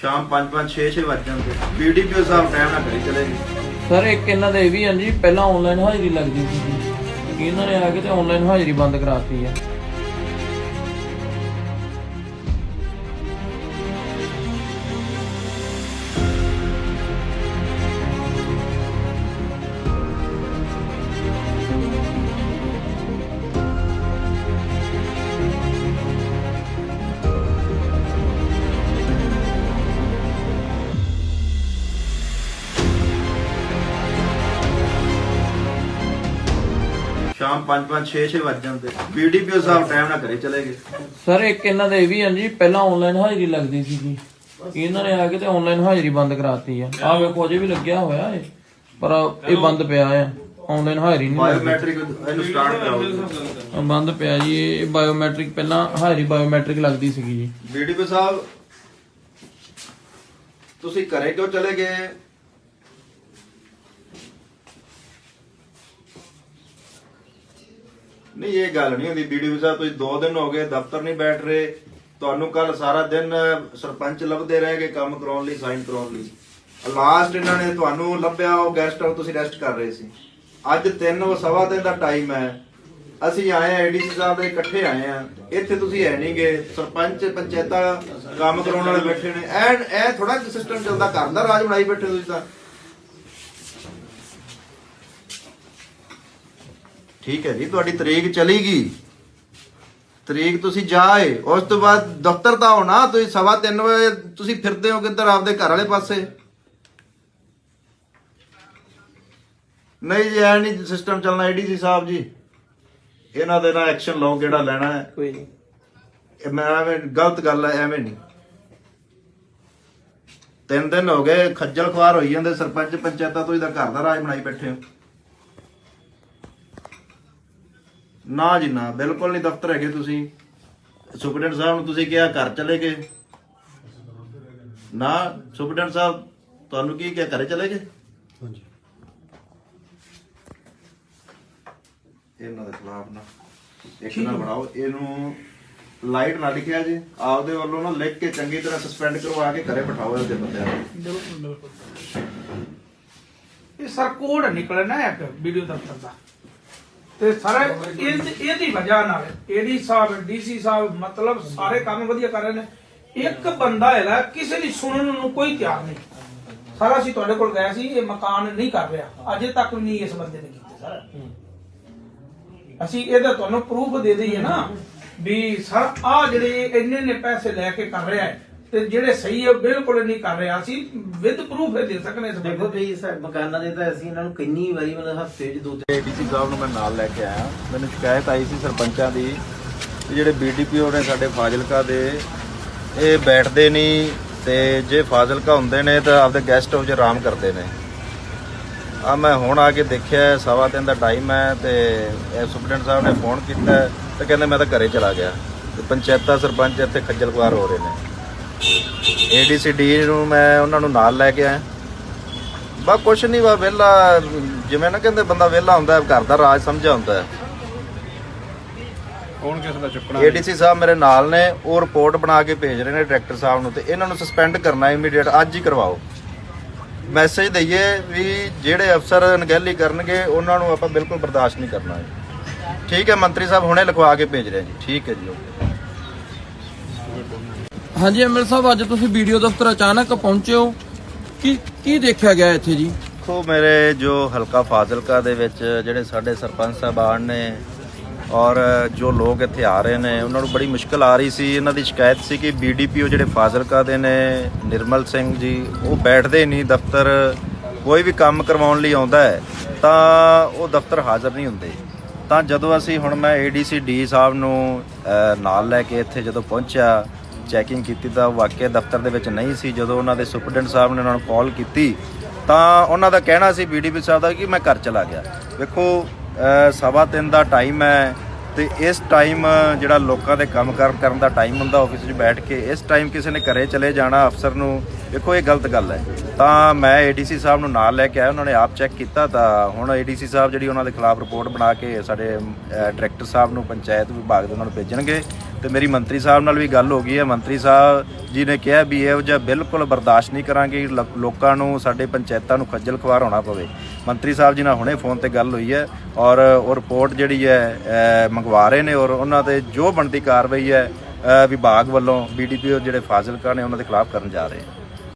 ਸ਼ਾਮ 5-5 6-6 ਵੱਜ ਜਾਂਦੇ। ਬੀਡੀਪੀਓ ਸਾਹਿਬ ਟਾਈਮ ਨਾਲ ਘਰੇ ਚਲੇ ਗਏ ਸਰ ਇੱਕ ਇਹਨਾਂ ਦੇ ਇਹ ਵੀ ਹੈ ਜੀ, ਪਹਿਲਾਂ ਆਨਲਾਈਨ ਹਾਜ਼ਰੀ ਲੱਗਦੀ ਸੀ ਇਹਨਾਂ ਨੇ ਆ ਕੇ ਤੇ ਆਨਲਾਈਨ ਹਾਜ਼ਰੀ ਬੰਦ ਕਰਾਤੀ ਆ ਸ਼ਾਮ 5-5 6-6 ਵੱਜ ਜਾਂਦੇ। ਬੀਡੀਪੀਓ ਸਾਹਿਬ ਟਾਈਮ ਨਾਲ ਘਰੇ ਚਲੇ ਗਏ। ਸਰ ਇੱਕ ਇਹਨਾਂ ਦੇ ਇਹ ਵੀ ਹੈ ਜੀ ਪਹਿਲਾਂ ਆਨਲਾਈਨ ਹਾਜ਼ਰੀ ਲੱਗਦੀ ਸੀ ਇਹਨਾਂ ਨੇ ਆ ਕੇ ਤੇ ਆਨਲਾਈਨ ਹਾਜ਼ਰੀ ਬੰਦ ਕਰਾਤੀ ਹੈ ਆ ਵੇਖੋ ਅਜੇ ਵੀ ਲੱਗਿਆ ਹੋਇਆ ਹੈ ਪਰ ਇਹ ਬੰਦ ਪਿਆ ਹੈ ਆਨਲਾਈਨ ਹਾਜ਼ਰੀ ਨਹੀਂ ਲੱਗਦੀ। ਬਾਇਓਮੈਟ੍ਰਿਕ ਇਹਨੂੰ ਸਟਾਰਟ ਕਰਾਓ। ਬੰਦ ਪਿਆ ਜੀ ਇਹ ਬਾਇਓਮੈਟ੍ਰਿਕ ਪਹਿਲਾਂ ਹਾਜ਼ਰੀ ਬਾਇਓਮੈਟ੍ਰਿਕ ਲੱਗਦੀ ਸੀਗੀ ਜੀ। ਬੀਡੀਪੀਓ ਸਾਹਿਬ ਤੁਸੀਂ ਘਰੇ ਕਿਉਂ ਚਲੇ ਗਏ? ਨਹੀਂ, ਇਹ ਗੱਲ ਨਹੀਂ ਹੁੰਦੀ। ਬੀਡੀਪੀਓ ਸਾਹਿਬ, ਤੁਸੀਂ 2 ਦਿਨ ਹੋ ਗਏ ਦਫ਼ਤਰ ਨਹੀਂ ਬੈਠ ਰਹੇ। ਤੁਹਾਨੂੰ ਕੱਲ ਸਾਰਾ ਦਿਨ ਸਰਪੰਚ ਲੱਭਦੇ ਰਹੇ ਗਏ ਕੰਮ ਕਰਾਉਣ ਲਈ, ਸਾਈਨ ਕਰਾਉਣ ਲਈ। ਲਾਸਟ ਇਹਨਾਂ ਨੇ ਤੁਹਾਨੂੰ ਲੱਭਿਆ, ਉਹ ਗੈਸਟ ਹਾਊਸ ਤੁਸੀਂ ਰੈਸਟ ਕਰ ਰਹੇ ਸੀ। ਅੱਜ 3 ਉਹ ਸਵਾ ਦਿਨ ਦਾ ਟਾਈਮ ਹੈ। ਅਸੀਂ ਆਏ ਆ ਏਡੀਸੀ ਸਾਹਿਬ ਦੇ ਇਕੱਠੇ ਆਏ ਆ ਇੱਥੇ ਤੁਸੀਂ ਹੈ ਨਹੀਂਗੇ। ਸਰਪੰਚ, ਪੰਚਾਇਤਾਂ, ਕੰਮ ਕਰਾਉਣ ਵਾਲੇ ਬੈਠੇ ਨੇ। ਐ ਐ ਥੋੜਾ ਸਿਸਟਮ ਚੱਲਦਾ। ਘਰ ਦਾ ਰਾਜ ਬਣਾਈ ਬੈਠੇ ਤੁਸੀਂ ਤਾਂ। ਠੀਕ ਹੈ ਜੀ ਤੁਹਾਡੀ ਤਰੀਕ ਚਲੀ ਗਈ। ਤਰੀਕ ਤੁਸੀਂ ਜਾਏ ਉਸ ਤੋਂ ਬਾਅਦ ਦਫ਼ਤਰ ਤਾਂ ਹੋਣਾ ਤੁਸੀਂ ਸਵਾ ਤਿੰਨ ਵਜੇ ਤੁਸੀਂ ਫਿਰਦੇ ਹੋ ਕਿੱਧਰ ਆਪਦੇ ਘਰ ਵਾਲੇ ਪਾਸੇ? ਨਹੀਂ ਜੀ ਐ ਨਹੀਂ ਸਿਸਟਮ ਚੱਲਣਾ ਏਡੀਸੀ ਸਾਹਿਬ ਜੀ। ਇਹਨਾਂ ਦੇ ਨਾਲ ਐਕਸ਼ਨ ਲਓ ਕਿਹੜਾ ਲੈਣਾ ਹੈ। ਕੋਈ ਨਹੀਂ। ਇਹ ਮੈਂ ਐਵੇਂ ਗਲਤ ਗੱਲ ਹੈ ਐਵੇਂ ਨਹੀਂ। ਤਿੰਨ ਦਿਨ ਹੋ ਗਏ ਖੱਜਲ ਖਵਾਰ ਹੋਈ ਜਾਂਦੇ ਸਰਪੰਚ ਪੰਚਾਇਤਾਂ ਤੋਂ ਇਹਦਾ ਘਰ ਦਾ ਰਾਜ ਬਣਾਈ ਬੈਠੇ ਹੋ। ਨਾ ਜੀ ਨਾ ਬਿਲਕੁਲ ਨਹੀਂ ਦਫ਼ਤਰ ਹੈਗੇ ਤੁਸੀਂ। ਸੁਪਰਡੈਂਟ ਸਾਹਿਬ ਨੂੰ ਤੁਸੀਂ ਕਿਹਾ ਘਰ ਚਲੇ ਗਏ। ਨਾ ਸੁਪਰਡੈਂਟ ਸਾਹਿਬ ਤੁਹਾਨੂੰ ਕੀ ਕਿਹਾ ਘਰੇ ਚਲੇ ਗਏ? ਹਾਂਜੀ। ਇਹਨਾਂ ਦੇ ਖਿਲਾਫ ਨਾ ਇੱਕ ਨਾ ਬਣਾਓ। ਇਹਨੂੰ ਲਾਈਟ ਨਾ ਲਿਖਿਆ ਜੀ ਆਪਦੇ ਵੱਲੋਂ ਨਾ ਲਿਖ ਕੇ ਚੰਗੀ ਤਰ੍ਹਾਂ ਸਸਪੈਂਡ ਕਰਵਾ ਕੇ ਘਰੇ ਬਿਠਾਓ ਇਹਦੇ ਬੰਦਿਆਂ ਨੂੰ। ਬਿਲਕੁਲ ਬਿਲਕੁਲ। ਇਹ ਸਰ ਕੋਡ ਨਿਕਲਣਾ ਇੱਕ ਵੀਡੀਓ ਦਫ਼ਤਰ ਦਾ। ਤੇ ਸਾਰੇ ਇਹ ਇਹਦੀ ਵਜ੍ਹਾ ਨਾਲ ਏਡੀ ਸਾਹਿਬ, ਡੀਸੀ ਸਾਹਿਬ, ਮਤਲਬ ਸਾਰੇ ਕੰਮ ਵਧੀਆ ਕਰ ਰਹੇ ਨੇ। ਇੱਕ ਬੰਦਾ ਹੈਗਾ ਕਿਸੇ ਦੀ ਸੁਣਨ ਨੂੰ ਕੋਈ ਤਿਆਰ ਨਹੀਂ। ਸਾਰਾ ਅਸੀਂ ਤੁਹਾਡੇ ਕੋਲ ਗਏ ਸੀ, ਇਹ ਮਕਾਨ ਨਹੀਂ ਕਰ ਰਿਹਾ। ਅਜੇ ਤੱਕ ਵੀ ਨਹੀਂ ਇਸ ਬੰਦੇ ਨੇ ਕੀਤੇ। ਸਰ ਅਸੀਂ ਇਹਦਾ ਤੁਹਾਨੂੰ ਪ੍ਰੂਫ ਦੇ ਦਈਏ ਨਾ ਵੀ ਸਰ ਆ ਜਿਹੜੇ ਇੰਨੇ ਨੇ ਪੈਸੇ ਲੈ ਕੇ ਕਰ ਰਿਹਾ ਹੈ ਤੇ ਜਿਹੜੇ ਸਹੀ ਹੈ ਬਿਲਕੁਲ ਨਹੀਂ ਕਰ ਰਿਹਾ। ਅਸੀਂ ਵਿਦ ਪ੍ਰੂਫ ਇਹ ਦੇ ਸਕਨੇ ਬੰਦੇ ਦੇਖੋ ਵੀ ਸਾ- ਮਕਾਨਾਂ ਦੇ ਤਾਂ ਅਸੀਂ ਇਹਨਾਂ ਨੂੰ ਕਿੰਨੀ ਵਾਰੀ ਮਤਲਬ ਹਫ਼ਤੇ 'ਚ ਦੋ ਤਿੰਨ ਏਡੀਸੀ ਸਾਹਿਬ ਨੂੰ ਮੈਂ ਨਾਲ ਲੈ ਕੇ ਆਇਆ। ਮੈਨੂੰ ਸ਼ਿਕਾਇਤ ਆਈ ਸੀ ਸਰਪੰਚਾਂ ਦੀ ਕਿ ਜਿਹੜੇ ਬੀਡੀਪੀਓ ਨੇ ਸਾਡੇ ਫਾਜ਼ਿਲਕਾ ਦੇ ਇਹ ਬੈਠਦੇ ਨਹੀਂ ਤੇ ਜੇ ਫਾਜ਼ਿਲਕਾ ਹੁੰਦੇ ਨੇ ਤਾਂ ਆਪਦੇ ਗੈਸਟ ਹਾਊਸ 'ਚ ਆਰਾਮ ਕਰਦੇ ਨੇ। ਆ ਮੈਂ ਹੁਣ ਆ ਕੇ ਦੇਖਿਆ ਸਵਾ ਤਿੰਨ ਦਾ ਟਾਈਮ ਹੈ ਤੇ ਇਹ ਸੁਪਰਡੈਂਟ ਸਾਹਿਬ ਨੇ ਫੋਨ ਕੀਤਾ ਤੇ ਕਹਿੰਦੇ ਮੈਂ ਤਾਂ ਘਰੇ ਚਲਾ ਗਿਆ। ਤੇ ਪੰਚਾਇਤਾਂ ਸਰਪੰਚ ਇੱਥੇ ਖੱਜਲ ਖੁਆਰ ਹੋ ਰਹੇ ਨੇ। ਏਡੀਸੀਡੀ ਨੂੰ ਮੈਂ ਉਹਨਾਂ ਨੂੰ ਨਾਲ ਲੈ ਕੇ ਆਇਆ। ਬਾ ਕੁਛ ਨਹੀਂ ਬਾ ਵਿਹਲਾ ਜਿਵੇਂ ਨਾ ਕਹਿੰਦੇ ਬੰਦਾ ਵਿਹਲਾ ਹੁੰਦਾ ਹੈ ਘਰ ਦਾ ਰਾਜ ਸਮਝਿਆ ਹੁੰਦਾ ਹੈ। ਕੌਣ ਕਿਸ ਦਾ ਚੁੱਕਣਾ? ਏਡੀਸੀ ਸਾਹਿਬ ਮੇਰੇ ਨਾਲ ਨੇ ਉਹ ਰਿਪੋਰਟ ਬਣਾ ਕੇ ਭੇਜ ਰਹੇ ਨੇ ਡਾਇਰੈਕਟਰ ਸਾਹਿਬ ਨੂੰ ਤੇ ਇਹਨਾਂ ਨੂੰ ਸਸਪੈਂਡ ਕਰਨਾ ਇਮੀਡੀਏਟ ਅੱਜ ਹੀ ਕਰਵਾਓ। ਮੈਸੇਜ ਦਈਏ ਵੀ ਜਿਹੜੇ ਅਫਸਰ ਅਣਗਹਿਲੀ ਕਰਨਗੇ ਉਹਨਾਂ ਨੂੰ ਆਪਾਂ ਬਿਲਕੁਲ ਬਰਦਾਸ਼ਤ ਨਹੀਂ ਕਰਨਾ ਹੈ। ਠੀਕ ਹੈ ਮੰਤਰੀ ਸਾਹਿਬ ਹੁਣੇ ਲਿਖਵਾ ਕੇ ਭੇਜ ਰਹੇ ਜੀ ਠੀਕ ਹੈ ਜੀ ਓਕੇ। ਹਾਂਜੀ ਐਮਐਲ ਸਾਹਿਬ, ਅੱਜ ਤੁਸੀਂ ਵੀਡੀਓ ਦਫ਼ਤਰ ਅਚਾਨਕ ਪਹੁੰਚੇ ਹੋ। ਕੀ ਕੀ ਦੇਖਿਆ ਗਿਆ ਇੱਥੇ ਜੀ? ਦੇਖੋ ਮੇਰੇ ਜੋ ਹਲਕਾ ਫਾਜ਼ਿਲਕਾ ਦੇ ਵਿੱਚ ਜਿਹੜੇ ਸਾਡੇ ਸਰਪੰਚ ਸਾਹਿਬਾਨ ਨੇ ਔਰ ਜੋ ਲੋਕ ਇੱਥੇ ਆ ਰਹੇ ਨੇ, ਉਹਨਾਂ ਨੂੰ ਬੜੀ ਮੁਸ਼ਕਲ ਆ ਰਹੀ ਸੀ। ਇਹਨਾਂ ਦੀ ਸ਼ਿਕਾਇਤ ਸੀ ਕਿ ਬੀਡੀਪੀਓ ਜਿਹੜੇ ਫਾਜ਼ਿਲਕਾ ਦੇ ਨੇ, ਨਿਰਮਲ ਸਿੰਘ ਜੀ, ਉਹ ਬੈਠਦੇ ਨਹੀਂ, ਦਫ਼ਤਰ ਕੋਈ ਵੀ ਕੰਮ ਕਰਵਾਉਣ ਲਈ ਆਉਂਦਾ ਹੈ, ਤਾਂ ਉਹ ਦਫ਼ਤਰ ਹਾਜ਼ਰ ਨਹੀਂ ਹੁੰਦੇ। ਤਾਂ ਜਦੋਂ ਅਸੀਂ ਹੁਣ ਮੈਂ ਏਡੀਸੀ ਡੀ ਸਾਹਿਬ ਨੂੰ ਨਾਲ ਲੈ ਕੇ ਇੱਥੇ ਜਦੋਂ ਪਹੁੰਚਿਆ ਚੈਕਿੰਗ ਕੀਤੀ ਤਾਂ ਵਾਕਿਆ ਦਫ਼ਤਰ ਦੇ ਵਿੱਚ ਨਹੀਂ ਸੀ। ਜਦੋਂ ਉਹਨਾਂ ਦੇ ਸੁਪਰਡੈਂਟ ਸਾਹਿਬ ਨੇ ਉਹਨਾਂ ਨੂੰ ਕਾਲ ਕੀਤੀ, ਤਾਂ ਉਹਨਾਂ ਦਾ ਕਹਿਣਾ ਸੀ ਬੀਡੀਪੀ ਸਾਹਿਬ ਦਾ ਕਿ ਮੈਂ ਘਰ ਚਲਾ ਗਿਆ। ਵੇਖੋ ਸਵਾ ਤਿੰਨ ਦਾ ਟਾਈਮ ਹੈ ਤੇ ਇਸ ਟਾਈਮ ਜਿਹੜਾ ਲੋਕਾਂ ਦੇ ਕੰਮ ਕਾਰ ਕਰਨ ਦਾ ਟਾਈਮ ਹੁੰਦਾ ਆਫਿਸ 'ਚ ਬੈਠ ਕੇ ਇਸ ਟਾਈਮ ਕਿਸੇ ਨੇ ਘਰੇ ਚਲੇ ਜਾਣਾ ਅਫਸਰ ਨੂੰ ਦੇਖੋ, ਇਹ ਗਲਤ ਗੱਲ ਹੈ। ਤਾਂ ਮੈਂ ਏਡੀਸੀ ਸਾਹਿਬ ਨੂੰ ਨਾਲ ਲੈ ਕੇ ਆਇਆ, ਉਹਨਾਂ ਨੇ ਆਪ ਚੈੱਕ ਕੀਤਾ, ਤਾਂ ਹੁਣ ਏਡੀਸੀ ਸਾਹਿਬ ਜਿਹੜੀ ਉਹਨਾਂ ਦੇ ਖਿਲਾਫ ਰਿਪੋਰਟ ਬਣਾ ਕੇ ਸਾਡੇ ਡਾਇਰੈਕਟਰ ਸਾਹਿਬ ਨੂੰ ਪੰਚਾਇਤ ਵਿਭਾਗ ਦੇ ਉਹਨਾਂ ਨੂੰ ਭੇਜਣਗੇ। ਤੇ ਮੇਰੀ ਮੰਤਰੀ ਸਾਹਿਬ ਨਾਲ ਵੀ ਗੱਲ ਹੋ ਗਈ ਹੈ। ਮੰਤਰੀ ਸਾਹਿਬ ਜੀ ਨੇ ਕਿਹਾ ਵੀ ਇਹੋ ਜਿਹਾ ਬਿਲਕੁਲ ਬਰਦਾਸ਼ਤ ਨਹੀਂ ਕਰਾਂਗੇ, ਲ- ਲੋਕਾਂ ਨੂੰ, ਸਾਡੇ ਪੰਚਾਇਤਾਂ ਨੂੰ ਖੱਜਲ ਖਵਾਰ ਹੋਣਾ ਪਵੇ। ਮੰਤਰੀ ਸਾਹਿਬ ਜੀ ਨਾਲ ਹੁਣੇ ਫੋਨ ਤੇ ਗੱਲ ਹੋਈ ਹੈ ਔਰ ਉਹ ਰਿਪੋਰਟ ਜਿਹੜੀ ਹੈ ਮੰਗਵਾ ਰਹੇ ਨੇ ਔਰ ਉਹਨਾਂ ਤੇ ਜੋ ਬਣਦੀ ਕਾਰਵਾਈ ਹੈ ਵਿਭਾਗ ਵੱਲੋਂ ਬੀਡੀਪੀਓ ਜਿਹੜੇ ਫਾਜ਼ਿਲਕਾ ਨੇ ਉਹਨਾਂ ਦੇ ਖਿਲਾਫ ਕਰਨ ਜਾ ਰਹੇ ਹਨ